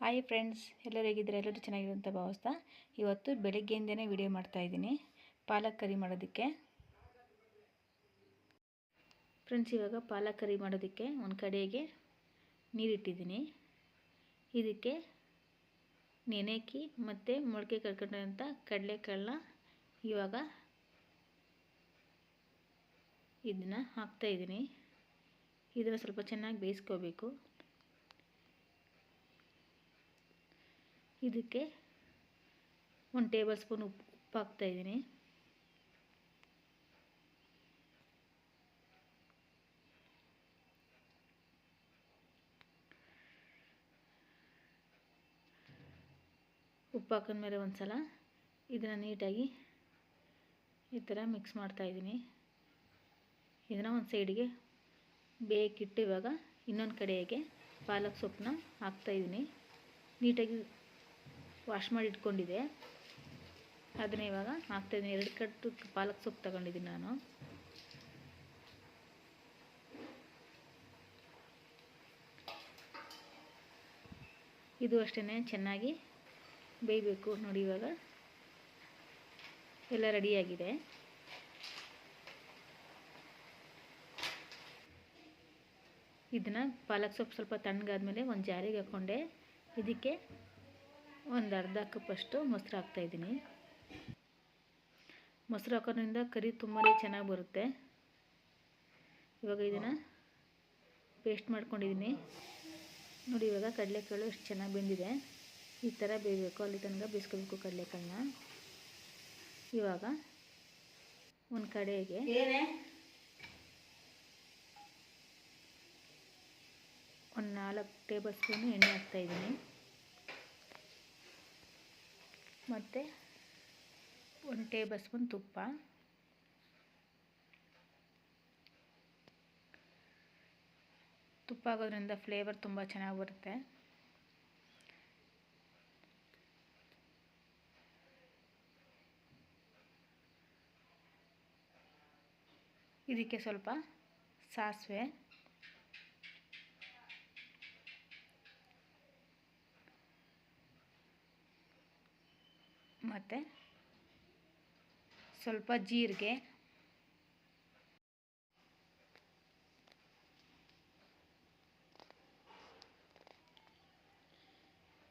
Hi friends ಎಲ್ಲರೂ ಹೇಗಿದ್ದಾರೆ? ಎಲ್ಲರೂ ಚೆನ್ನಾಗಿರುವಂಥ ಭಾವಿಸ್ತಾ ಇವತ್ತು ಬೆಳಗ್ಗೆಯಿಂದನೇ ವಿಡಿಯೋ ಮಾಡ್ತಾಯಿದ್ದೀನಿ ಪಾಲಕ್ ಕರಿ ಮಾಡೋದಕ್ಕೆ. ಫ್ರೆಂಡ್ಸ್ ಇವಾಗ ಪಾಲಕ್ ಕರಿ ಮಾಡೋದಕ್ಕೆ ಒಂದು ಕಡೆಗೆ ನೀರಿಟ್ಟಿದ್ದೀನಿ. ಇದಕ್ಕೆ ನೆನೆಕಿ ಮತ್ತು ಮೊಳಕೆ ಕಳ್ಕೊಂಡಂಥ ಕಡಲೆಕಾಳನ್ನ ಇವಾಗ ಇದನ್ನು ಹಾಕ್ತಾಯಿದ್ದೀನಿ ಇದನ್ನು ಸ್ವಲ್ಪ ಚೆನ್ನಾಗಿ ಬೇಯಿಸ್ಕೋಬೇಕು. ಇದಕ್ಕೆ ಒಂದು ಟೇಬಲ್ ಸ್ಪೂನ್ ಉಪ್ಪು ಉಪ್ಪು ಹಾಕ್ತಾಯಿದ್ದೀನಿ ಉಪ್ಪು ಹಾಕಿದ್ಮೇಲೆ ಒಂದು ಸಲ ಇದನ್ನು ನೀಟಾಗಿ ಈ ಥರ ಮಿಕ್ಸ್ ಮಾಡ್ತಾಯಿದ್ದೀನಿ ಇದನ್ನು ಒಂದು ಸೈಡಿಗೆ ಬೇಕಿಟ್ಟು ಇವಾಗ ಇನ್ನೊಂದು ಕಡೆಗೆ ಪಾಲಕ್ ಸೊಪ್ಪನ್ನ ಹಾಕ್ತಾಯಿದ್ದೀನಿ ನೀಟಾಗಿ ವಾಶ್ ಮಾಡಿ ಇಟ್ಕೊಂಡಿದ್ದೆ. ಅದನ್ನ ಇವಾಗ ಹಾಕ್ತಾಯಿದ್ದೀನಿ. ಎರಡು ಕಟ್ಟು ಪಾಲಕ್ ಸೊಪ್ಪು ತಗೊಂಡಿದ್ದೀನಿ ನಾನು. ಇದು ಅಷ್ಟೇ ಚೆನ್ನಾಗಿ ಬೇಯಬೇಕು ನೋಡಿ ಇವಾಗ. ಎಲ್ಲ ರೆಡಿಯಾಗಿದೆ ಇದನ್ನು ಪಾಲಕ್ ಸೊಪ್ಪು ಸ್ವಲ್ಪ ತಣ್ಣಗಾದ್ಮೇಲೆ ಒಂದು ಜಾರಿಗೆ ಹಾಕ್ಕೊಂಡೆ ಇದಕ್ಕೆ ಒಂದು ಅರ್ಧ ಕಪ್ಪಷ್ಟು ಮೊಸರು ಹಾಕ್ತಾಯಿದ್ದೀನಿ ಮೊಸರು ಹಾಕೋದ್ರಿಂದ ಕರಿ ತುಂಬಾ ಚೆನ್ನಾಗಿ ಬರುತ್ತೆ. ಇವಾಗ ಇದನ್ನು ಪೇಸ್ಟ್ ಮಾಡ್ಕೊಂಡಿದ್ದೀನಿ ನೋಡಿ ಇವಾಗ ಕಡಲೆಕಾಳು ಎಷ್ಟು ಚೆನ್ನಾಗಿ ಬೆಂದಿದೆ. ಈ ಥರ ಬೇಯಬೇಕು ಅಲ್ಲಿ ತನಕ ಬೇಯಿಸ್ಕೋಬೇಕು ಕಡಲೆಕಾಳನ್ನ. ಇವಾಗ ಒಂದು ಕಡೆಗೆ ಒಂದು ನಾಲ್ಕು ಟೇಬಲ್ ಸ್ಪೂನು ಎಣ್ಣೆ ಹಾಕ್ತಾಯಿದ್ದೀನಿ ಮತ್ತು ಒಂದು ಟೇಬಲ್ ಸ್ಪೂನ್ ತುಪ್ಪ. ತುಪ್ಪ ಆಗೋದ್ರಿಂದ ಫ್ಲೇವರ್ ತುಂಬ ಚೆನ್ನಾಗಿ ಬರುತ್ತೆ. ಇದಕ್ಕೆ ಸ್ವಲ್ಪ ಸಾಸಿವೆ. ಮತ್ತು ಸ್ವಲ್ಪ ಜೀರಿಗೆ.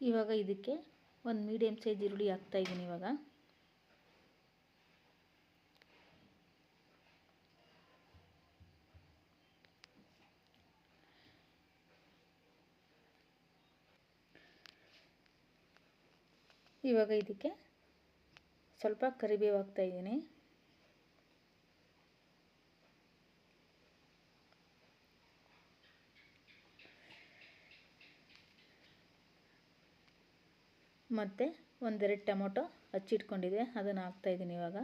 ಇವಾಗ ಇದಕ್ಕೆ ಒಂದು ಮೀಡಿಯಮ್ ಸೈಜ್ ಈರುಳ್ಳಿ ಹಾಕ್ತಾಯಿದ್ದೀನಿ ಇವಾಗ. ಇವಾಗ ಇದಕ್ಕೆ ಸ್ವಲ್ಪ ಕರಿಬೇವು ಹಾಕ್ತಾಯಿದ್ದೀನಿ ಮತ್ತು ಒಂದೆರಡು ಟೊಮೊಟೊ ಹಚ್ಚಿಟ್ಕೊಂಡಿದೆ ಅದನ್ನು ಹಾಕ್ತಾಯಿದ್ದೀನಿ ಇವಾಗ.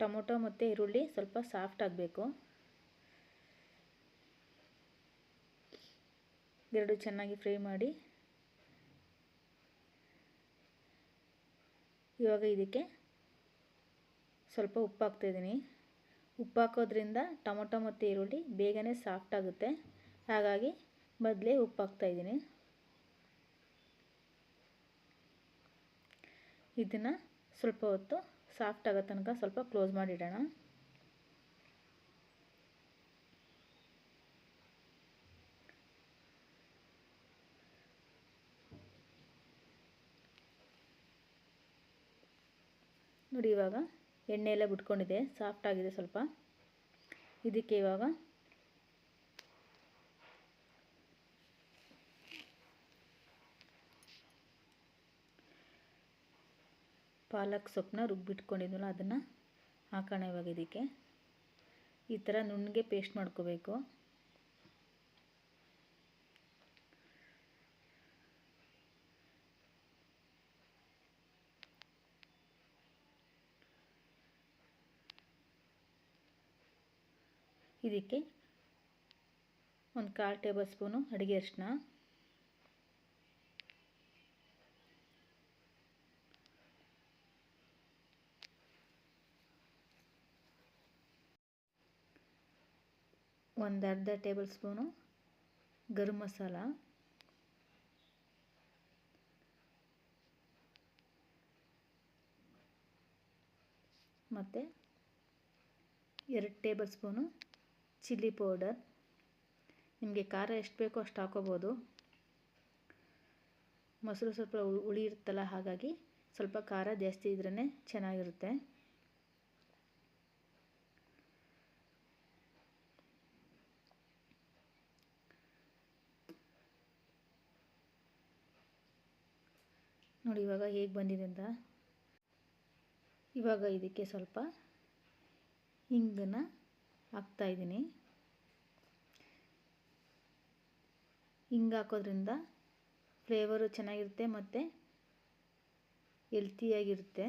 ಟೊಮೊಟೊ ಮತ್ತು ಈರುಳ್ಳಿ ಸ್ವಲ್ಪ ಸಾಫ್ಟ್ ಆಗಬೇಕು. ಎರಡು ಚೆನ್ನಾಗಿ ಫ್ರೈ ಮಾಡಿ ಇವಾಗ ಇದಕ್ಕೆ ಸ್ವಲ್ಪ ಉಪ್ಪು ಹಾಕ್ತಾಯಿದ್ದೀನಿ ಉಪ್ಪು ಹಾಕೋದ್ರಿಂದ ಟೊಮೊಟೊ ಮತ್ತು ಈರುಳ್ಳಿ ಬೇಗನೆ ಸಾಫ್ಟ್ ಆಗುತ್ತೆ. ಹಾಗಾಗಿ ಮೊದಲೇ ಉಪ್ಪು ಹಾಕ್ತಾಯಿದ್ದೀನಿ ಇದನ್ನು ಸ್ವಲ್ಪ ಹೊತ್ತು ಸಾಫ್ಟ್ ಆಗೋ ತನಕ ಸ್ವಲ್ಪ ಕ್ಲೋಸ್ ಮಾಡಿಡೋಣ. ನೋಡಿ ಇವಾಗ ಎಣ್ಣೆ ಎಲ್ಲ ಬಿಟ್ಕೊಂಡಿದೆ. ಸಾಫ್ಟ್ ಆಗಿದೆ ಸ್ವಲ್ಪ. ಇದಕ್ಕೆ ಇವಾಗ ಪಾಲಕ್ ಸೊಪ್ಪನ್ನ ರುಬ್ಬಿಟ್ಕೊಂಡಿದ್ವಲ್ಲ ಅದನ್ನು ಹಾಕೋಣ ಇವಾಗ ಇದಕ್ಕೆ. ಈ ಥರ ನುಣ್ಣಗೆ ಪೇಸ್ಟ್ ಮಾಡ್ಕೋಬೇಕು. ಇದಕ್ಕೆ ಒಂದು ಕಾಲು ಟೇಬಲ್ ಸ್ಪೂನು ಅಡುಗೆ ಅರಿಶಿನ ಒಂದು ಅರ್ಧ ಟೇಬಲ್ ಸ್ಪೂನು ಗರಂ ಮಸಾಲ. ಮತ್ತು ಎರಡು ಟೇಬಲ್ ಸ್ಪೂನು ಚಿಲ್ಲಿ ಪೌಡರ್. ನಿಮಗೆ ಖಾರ ಎಷ್ಟು ಬೇಕೋ ಅಷ್ಟು ಹಾಕೋಬೋದು. ಮೊಸರು ಸ್ವಲ್ಪ ಹುಳಿ ಇರುತ್ತಲ್ಲ ಹಾಗಾಗಿ ಸ್ವಲ್ಪ ಖಾರ ಜಾಸ್ತಿ ಇದ್ರೇ ಚೆನ್ನಾಗಿರುತ್ತೆ. ನೋಡಿ ಇವಾಗ ಹೇಗೆ ಬಂದಿದೆ ಅಂತ. ಇವಾಗ ಇದಕ್ಕೆ ಸ್ವಲ್ಪ ಹಿಂಗನ್ನು ಹಾಕ್ತಾಯಿದ್ದೀನಿ ಹಿಂಗೆ ಹಾಕೋದ್ರಿಂದ ಫ್ಲೇವರು ಚೆನ್ನಾಗಿರುತ್ತೆ ಮತ್ತು ಹೆಲ್ತಿಯಾಗಿರುತ್ತೆ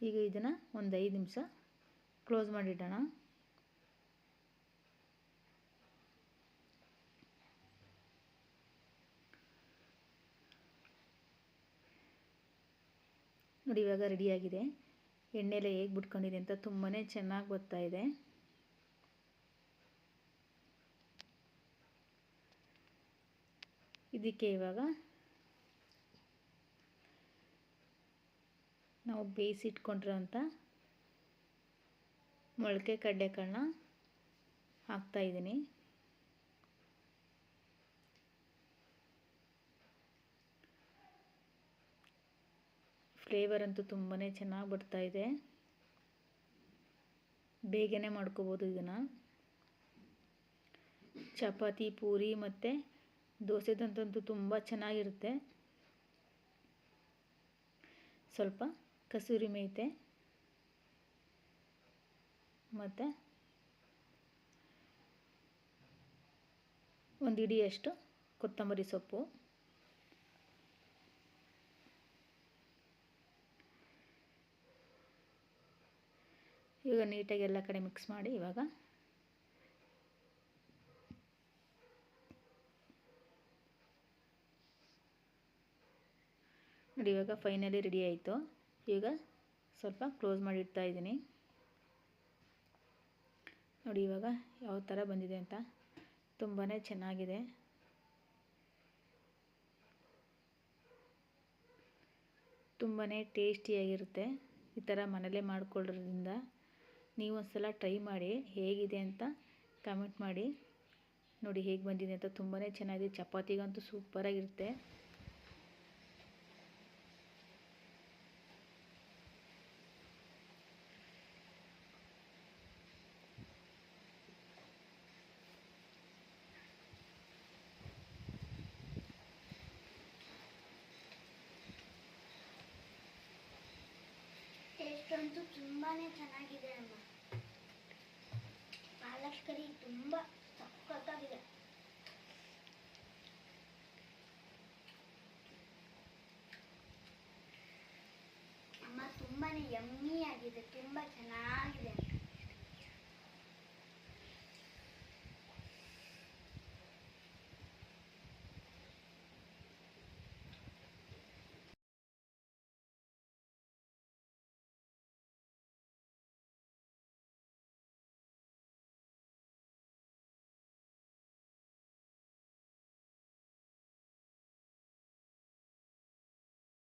ಈಗ ಇದನ್ನು ಒಂದು ಐದು ನಿಮಿಷ ಕ್ಲೋಸ್ ಮಾಡಿಡೋಣ. ನೋಡಿ, ಇವಾಗ ರೆಡಿಯಾಗಿದೆ ಎಣ್ಣೆಲೆ ಹೇಗೆ ಬಿಟ್ಕೊಂಡಿದೆ ಅಂತ ತುಂಬಾ ಚೆನ್ನಾಗಿ ಬರ್ತಾ ಇದೆ. ಇದಕ್ಕೆ ಇವಾಗ ನಾವು ಬೇಯಿಸಿಟ್ಕೊಂಡಿರೋಂಥ ಮೊಳಕೆ ಕಡಲೆಕಾಳನ್ನ ಹಾಕ್ತಾಯಿದ್ದೀನಿ ಫ್ಲೇವರ್ ಅಂತೂ ತುಂಬಾ ಚೆನ್ನಾಗಿ ಬರ್ತಾ ಇದೆ. ಬೇಗನೆ ಮಾಡ್ಕೋಬೋದು ಇದನ್ನು. ಚಪಾತಿ, ಪೂರಿ ಮತ್ತು ದೋಸೆದಂತಂತೂ ತುಂಬ ಚೆನ್ನಾಗಿರುತ್ತೆ. ಸ್ವಲ್ಪ ಕಸೂರಿ ಮೇಯ್ತೆ ಮತ್ತು ಒಂದು ಇಡಿಯಷ್ಟು ಕೊತ್ತಂಬರಿ ಸೊಪ್ಪು. ಇವಾಗ ನೀಟಾಗಿ ಎಲ್ಲ ಕಡೆ ಮಿಕ್ಸ್ ಮಾಡಿ ಇವಾಗ. ನೋಡಿ ಇವಾಗ ಫೈನಲಿ ರೆಡಿ ಆಯಿತು. ಈಗ ಸ್ವಲ್ಪ ಕ್ಲೋಸ್ ಮಾಡಿ ಇಡ್ತಾ ಇದ್ದೀನಿ. ನೋಡಿ ಇವಾಗ ಯಾವ ಥರ ಬಂದಿದೆ ಅಂತ. ತುಂಬಾ ಚೆನ್ನಾಗಿದೆ. ತುಂಬಾ ಟೇಸ್ಟಿಯಾಗಿರುತ್ತೆ ಈ ಥರ ಮನೇಲೇ ಮಾಡ್ಕೊಳ್ಳೋದ್ರಿಂದ ನೀವು ಒಂದ್ಸಲ ಟ್ರೈ ಮಾಡಿ ಹೇಗಿದೆ ಅಂತ ಕಮೆಂಟ್ ಮಾಡಿ. ನೋಡಿ ಹೇಗೆ ಬಂದಿದೆ ಅಂತ ತುಂಬಾ ಚೆನ್ನಾಗಿದೆ. ಚಪಾತಿಗಂತೂ ಸೂಪರಾಗಿರುತ್ತೆ ಟೇಸ್ಟ್ ಅಂತೂ ತುಂಬಾ ಚೆನ್ನಾಗಿದೆ ಅಮ್ಮ. ಪಾಲಕ್ ಕರಿ ತುಂಬ ಸಖತ್ತಾಗಿದೆ. ಅಮ್ಮ ತುಂಬಾನೇ ಯಮ್ಮಿ ಆಗಿದೆ ತುಂಬ ಚೆನ್ನಾಗಿದೆ.